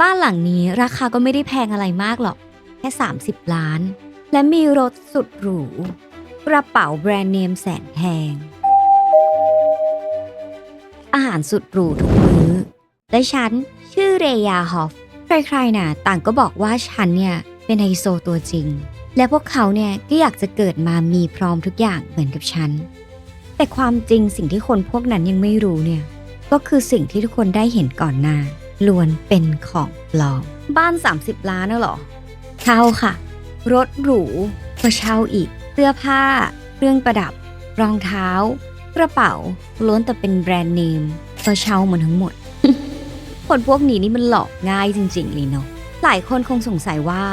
บ้านหลังนี้ราคาก็ไม่ได้แพงอะไรมากหรอก แค่ 30 ล้าน และมีรถสุดหรู กระเป๋าแบรนด์เนมแสนแพง อาหารสุดหรูทุกมื้อ และฉันชื่อเรยาฮอฟ ใครๆ น่ะ ต่างก็บอกว่าฉันเนี่ย เป็นไฮโซตัวจริง และพวกเขาเนี่ยก็อยากจะเกิดมามีพร้อมทุกอย่างเหมือนกับฉัน แต่ความจริงสิ่งที่คนพวกนั้นยังไม่รู้เนี่ย ก็คือสิ่งที่ทุกคนได้เห็นก่อนหน้า ล้วนเป็นของปลอม บ้าน 30 ล้านน่ะเหรอ เช่าค่ะ รถหรูก็เช่าอีก เสื้อผ้า เครื่องประดับ รองเท้า กระเป๋า ล้วนแต่เป็นแบรนด์เนมก็เช่ามันทั้งหมด คนพวกนี้นี่มันหลอกง่ายจริงๆเลยเนาะ หลายคนคงสงสัยว่า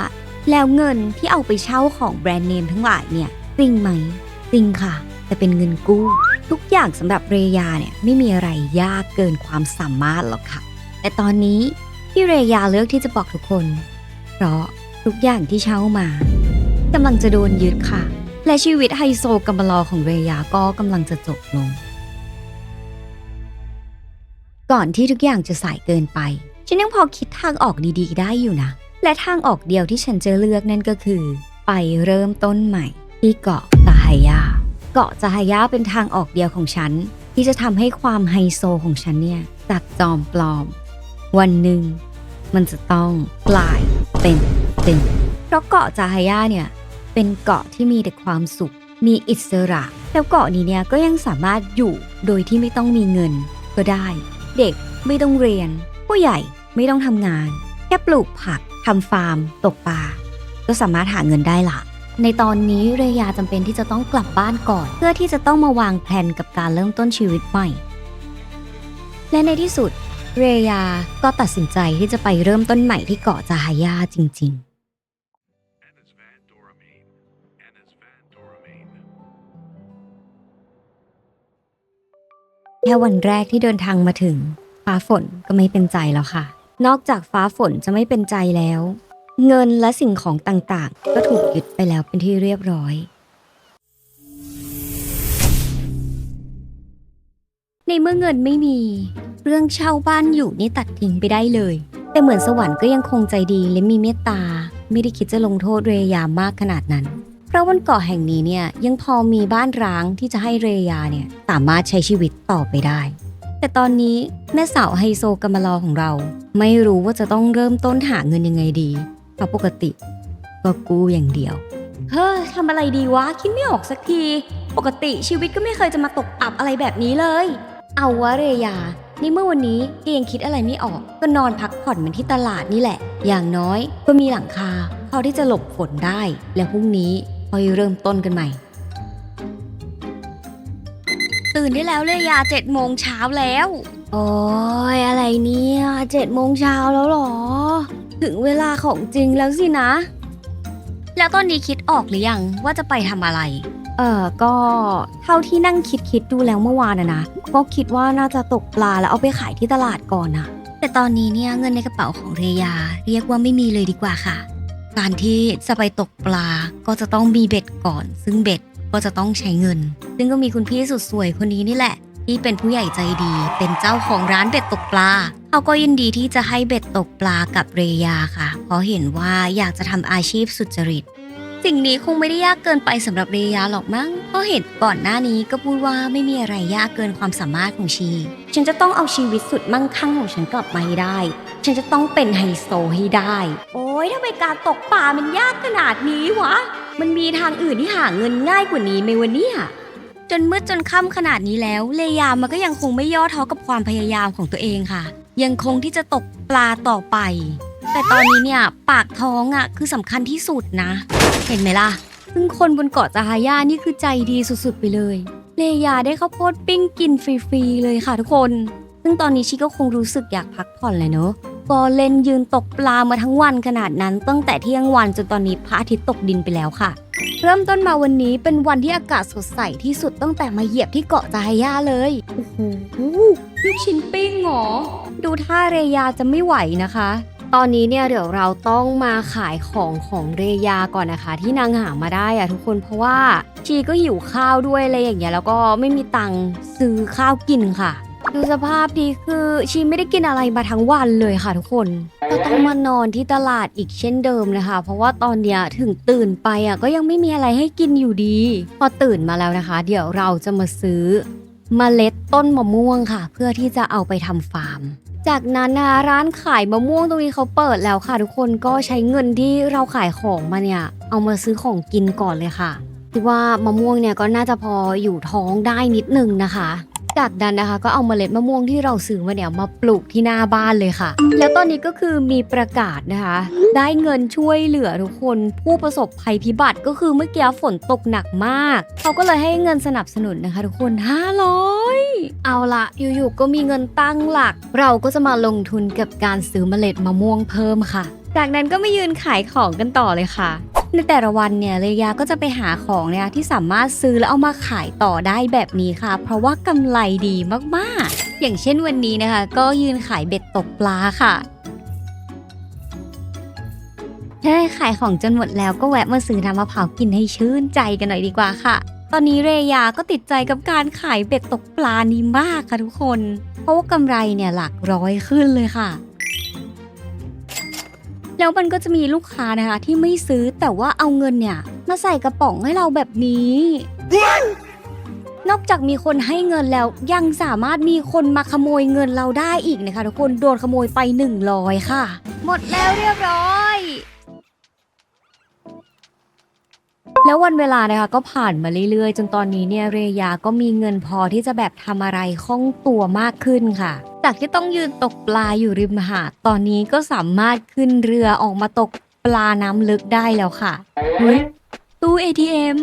แล้วเงินที่เอาไปเช่าของแบรนด์เนมทั้งหลายเนี่ยจริงไหมจริงค่ะ แต่เป็นเงินกู้ ทุกอย่างสำหรับเรยาเนี่ยไม่มีอะไรยากเกินความสามารถหรอกค่ะ แต่ตอนนี้ที่เรยาเลือกที่จะบอกทุกคน เพราะทุกอย่างที่เช่ามากำลังจะโดนยึดค่ะ และชีวิตไฮโซกำมะลอของเรยาก็กำลังจะจบลง ก่อนที่ทุกอย่างจะสายเกินไป ฉันยังพอคิดทางออกดีๆ ได้อยู่นะ และทางออกเดียวที่ฉันจะเลือกนั่นก็คือ ไปเริ่มต้นใหม่ ที่เกาะตาฮายา เกาะจาฮายาเป็นทางออกเดียวของฉัน ที่จะทำให้ความไฮโซของฉันเนี่ยจากจอมปลอม วันหนึ่งมันจะต้องกลายเป็นจริงเพราะเกาะจาฮายาเนี่ยเป็นเกาะที่มีแต่ความสุข มีอิสระ แล้วเกาะนี้เนี่ยก็ยังสามารถอยู่โดยที่ไม่ต้องมีเงินก็ได้ เด็กไม่ต้องเรียน ผู้ใหญ่ไม่ต้องทำงาน แค่ปลูกผักทำฟาร์ม ตกปลาก็สามารถหาเงินได้ละในตอนนี้เรยาจำเป็นที่จะต้องกลับบ้านก่อน เพื่อที่จะต้องมาวางแผนกับการเริ่มต้นชีวิตใหม่ และในที่สุด เรยาก็ตัดสินใจที่จะไปเริ่มต้นใหม่ที่เกาะจาฮายาจริง ๆแค่วันแรกที่เดินทางมาถึง ฟ้าฝนก็ไม่เป็นใจแล้วค่ะ นอกจากฟ้าฝนจะไม่เป็นใจแล้ว เงินและสิ่งของต่างๆ ก็ถูกยึดไปแล้วเป็นที่เรียบร้อย ในเมื่อเงินไม่มี เรื่องเช่าบ้านอยู่นี่ตัดทิ้งไปได้เลย แต่เหมือนสวรรค์ก็ยังคงใจดีและมีเมตตา ไม่ได้คิดจะลงโทษเรยามากขนาดนั้น เพราะวันเกาะแห่งนี้เนี่ยยังพอมีบ้านร้างที่จะให้เรยาเนี่ยสามารถใช้ชีวิตต่อไปได้ แต่ตอนนี้แม่สาวไฮโซกำมะลอของเรา ไม่รู้ว่าจะต้องเริ่มต้นหาเงินยังไงดีเพราะปกติ ก็กู้อย่างเดียวเฮ้ยทำอะไรดีวะคิดไม่ออกสักที ปกติชีวิตก็ไม่เคยจะมาตกอับอะไรแบบนี้เลย เอาวะเรยา นี่เมื่อวันนี้แกยังคิดอะไรไม่ออก ก็นอนพักผ่อนเหมือนที่ตลาดนี่แหละ อย่างน้อยก็มีหลังคาพอที่จะหลบฝนได้ แล้วพรุ่งนี้ค่อยเริ่มต้นกันใหม่ ตื่นได้แล้วเลยยาเจ็ดโมงเช้าแล้ว โอ้ยอะไรเนี่ยเจ็ดโมงเช้าแล้วเหรอ ถึงเวลาของจริงแล้วสินะ แล้วตอนนี้คิดออกหรือยังว่าจะไปทำอะไร เออก็เท่าที่นั่งคิดคิดดูแล้วเมื่อวานอะนะ ก็คิดว่าน่าจะตกปลาแล้วเอาไปขายที่ตลาดก่อนนะแต่ตอนนี้เนี่ยเงินในกระเป๋าของเรยา เรียกว่าไม่มีเลยดีกว่าค่ะ การที่จะไปตกปลาก็จะต้องมีเบ็ดก่อน ซึ่งเบ็ดก็จะต้องใช้เงิน ซึ่งก็มีคุณพี่สุดสวยคนนี้นี่แหละ ที่เป็นผู้ใหญ่ใจดี เป็นเจ้าของร้านเบ็ดตกปลาเขาก็ยินดีที่จะให้เบ็ดตกปลากับเรยาค่ะ เพราะเห็นว่าอยากจะทำอาชีพสุจริต สิ่งนี้คงไม่ได้ยากเกินไปสำหรับเรยาหรอกมั้งเพราะเห็นก่อนหน้านี้ก็พูดว่าไม่มีอะไรยากเกินความสามารถของชี ฉันจะต้องเอาชีวิตสุดมั่งคั่งของฉันกลับมาให้ได้ ฉันจะต้องเป็นไฮโซให้ได้ โอ้ยทำไมการตกปลามันยากขนาดนี้วะ มันมีทางอื่นที่หาเงินง่ายกว่านี้ไหมวะเนี่ยจนมืดจนค่ำขนาดนี้แล้ว เลยามันก็ยังคงไม่ย่อท้อกับความพยายามของตัวเองค่ะ ยังคงที่จะตกปลาต่อไป แต่ตอนนี้เนี่ยปากท้องอะคือสำคัญที่สุดนะ เห็นไหมล่ะ ซึ่งคนบนเกาะจาฮายานี่คือใจดีสุดๆไปเลย เลยาได้ข้าวโพดปิ้งกินฟรีๆเลยค่ะทุกคน ซึ่งตอนนี้ชิก็คงรู้สึกอยากพักผ่อนเลยเนอะก็เล่นยืนตกปลามาทั้งวันขนาดนั้น ตั้งแต่เที่ยงวันจนตอนนี้พระอาทิตย์ตกดินไปแล้วค่ะ เริ่มต้นมาวันนี้เป็นวันที่อากาศสดใสที่สุดตั้งแต่มาเหยียบที่เกาะจาฮายาเลยโอ้โหลูกชิ้นปิ้งเหรอดูท่าเรยาจะไม่ไหวนะคะ ตอนนี้เนี่ยเดี๋ยวเราต้องมาขายของของเรยาก่อนนะคะ ที่นางหามาได้อะทุกคนเพราะว่าชีก็หิวข้าวด้วยอะไรอย่างเงี้ยแล้วก็ไม่มีตังค์ซื้อข้าวกินค่ะ ดูสภาพดีคือชีไม่ได้กินอะไรมาทั้งวันเลยค่ะทุกคนก็ต้องมานอนที่ตลาดอีกเช่นเดิมนะคะ เพราะว่าตอนเนี้ยถึงตื่นไปอะก็ยังไม่มีอะไรให้กินอยู่ดี พอตื่นมาแล้วนะคะ เดี๋ยวเราจะมาซื้อเมล็ดต้นมะม่วงค่ะ เพื่อที่จะเอาไปทำฟาร์ม จากนั้นนะคะร้านขายมะม่วงตรงนี้เขาเปิดแล้วค่ะ ทุกคนก็ใช้เงินที่เราขายของมาเนี่ย เอามาซื้อของกินก่อนเลยค่ะคิดว่ามะม่วงเนี่ยก็น่าจะพออยู่ท้องได้นิดนึงนะคะ จากนั้นนะคะก็เอาเมล็ดมะม่วงที่เราซื้อมาเนี่ยมาปลูกที่หน้าบ้านเลยค่ะ แล้วตอนนี้ก็คือมีประกาศนะคะ ได้เงินช่วยเหลือทุกคนผู้ประสบภัยพิบัติก็คือเมื่อกี้ฝนตกหนักมาก เขาก็เลยให้เงินสนับสนุนนะคะ ทุกคน 500 เอาละอยู่ๆก็มีเงินตั้งหลัก เราก็จะมาลงทุนกับการซื้อเมล็ดมะม่วงเพิ่มค่ะ จากนั้นก็มายืนขายของกันต่อเลยค่ะ ในแต่ละวันเนี่ยเลยาก็จะไปหาของเนี่ยที่สามารถซื้อแล้วเอามาขายต่อได้แบบนี้ค่ะ เพราะว่ากำไรดีมากๆ อย่างเช่นวันนี้นะคะ ก็ยืนขายเบ็ดตกปลาค่ะถ้าขายของจนหมดแล้วก็แวะมาซื้อน้ำมะพร้าวกินให้ชื่นใจกันหน่อยดีกว่าค่ะ ตอนนี้เรยาก็ติดใจกับการขายเบ็ดตกปลานี้มากค่ะทุกคน เพราะว่ากำไรเนี่ยหลักร้อยขึ้นเลยค่ะ แล้วมันก็จะมีลูกค้านะคะที่ไม่ซื้อแต่ว่าเอาเงินเนี่ยมาใส่กระป๋องให้เราแบบนี้ นอกจากมีคนให้เงินแล้วยังสามารถมีคนมาขโมยเงินเราได้อีกนะคะทุกคนโดนขโมยไป 100 ค่ะ หมดแล้วเรียบร้อย แล้ววันเวลานะคะก็ผ่านมาเรื่อยๆ จนตอนนี้เนี่ยเรยาก็มีเงินพอที่จะแบบทำอะไรคล่องตัวมากขึ้นค่ะ จากที่ต้องยืนตกปลาอยู่ริมหาดตอนนี้ก็สามารถขึ้นเรือออกมาตกปลาน้ำลึกได้แล้วค่ะเฮ้ยตู้ ATM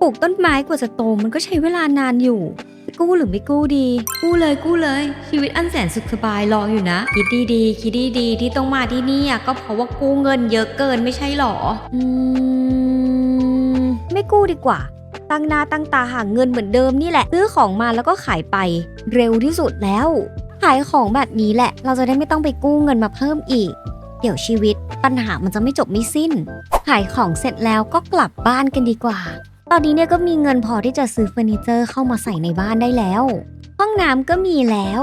ปลูกต้นไม้กว่าจะโตมันก็ใช้เวลานานอยู่ กู้หรือไม่กู้ดี กู้เลยกู้เลย ชีวิตอันแสนสุขสบายรออยู่นะ คิดดีๆคิดดีๆที่ต้องมาที่นี่อะก็เพราะว่ากู้เงินเยอะเกินไม่ใช่หรอ อืม ไม่กู้ดีกว่า ตั้งหน้าตั้งตาหาเงินเหมือนเดิมนี่แหละ ซื้อของมาแล้วก็ขายไป เร็วที่สุดแล้ว ขายของแบบนี้แหละ เราจะได้ไม่ต้องไปกู้เงินมาเพิ่มอีก เดี๋ยวชีวิตปัญหามันจะไม่จบไม่สิ้น ขายของเสร็จแล้วก็กลับบ้านกันดีกว่า ตอนนี้เนี่ยก็มีเงินพอที่จะซื้อเฟอร์นิเจอร์เข้ามาใส่ในบ้านได้แล้ว ห้องน้ำก็มีแล้ว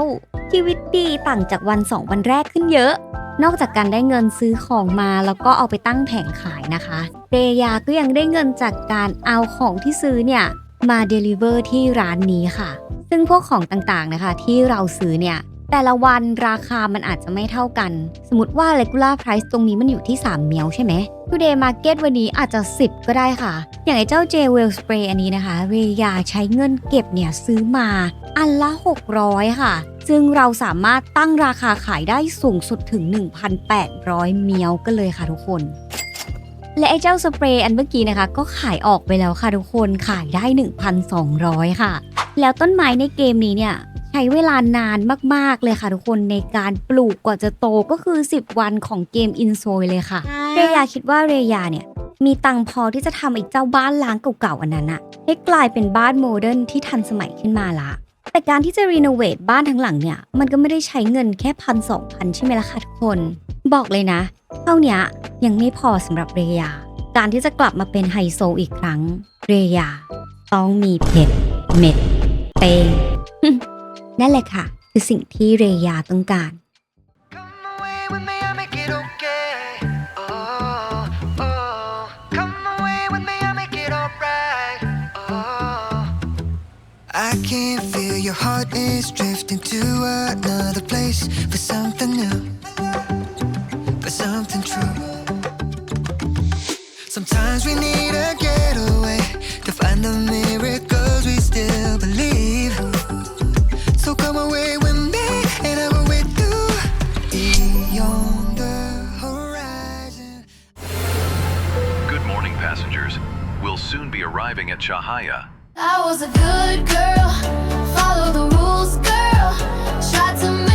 ชีวิตดีต่างจากวันสองวันแรกขึ้นเยอะ นอกจากการได้เงินซื้อของมาแล้วก็เอาไปตั้งแผงขายนะคะเดยาก็ยังได้เงินจากการเอาของที่ซื้อเนี่ยมาเดลิเวอร์ที่ร้านนี้ค่ะ ซึ่งพวกของต่างๆนะคะ ที่เราซื้อเนี่ย แต่ละวันราคามันอาจจะไม่เท่ากัน สมมติว่า regular price ตรงนี้มันอยู่ที่ 3 เมียวใช่ไหม today market วันนี้อาจจะ 10 ก็ได้ค่ะ อย่างไอ้เจ้า j w e l l Spray อันนี้นะคะ เรยาใช้เงินเก็บเนี่ยซื้อมา อันละ 600 ค่ะ ซึ่งเราสามารถตั้งราคาขายได้สูงสุดถึง 1,800 เมียวกันเลยค่ะทุกคนและไอ้เจ้าสเปรย์อันเมื่อกี้นะคะ ก็ขายออกไปแล้วค่ะทุกคนขายได้ 1,200 ค่ะ แล้วต้นไม้ในเกมนี้เนี่ย ใช้เวลานานมากๆเลยค่ะทุกคนในการปลูกกว่าจะโตก็คือ 10 วันของเกมอินโซยเลยค่ะ เรยาคิดว่าเรยาเนี่ย มีตังค์พอที่จะทำไอ้เจ้าบ้านล้างเก่าๆอันนั้นอะให้กลายเป็นบ้านโมเดิร์นที่ทันสมัยขึ้นมาละแต่การที่จะรีโนเวทบ้านทั้งหลังเนี่ย มันก็ไม่ได้ใช้เงินแค่พันสองพันใช่ไหมล่ะคะทุกคน บอกเลยนะเท่าเนี้ยยังไม่พอสำหรับเรยา การที่จะกลับมาเป็นไฮโซอีกครั้ง เรยา ต้องมีเพชรเม็ดเปง นั่นแหละค่ะ คือสิ่งที่เรยาต้องการ I can feel your heart is drifting to another place for something new, for something true. Sometimes we need a getaway to find the miracles we still believe. Good morning, passengers. We'll soon be arriving at Chahaya. I was a good girl, follow the rules, girl. Tried to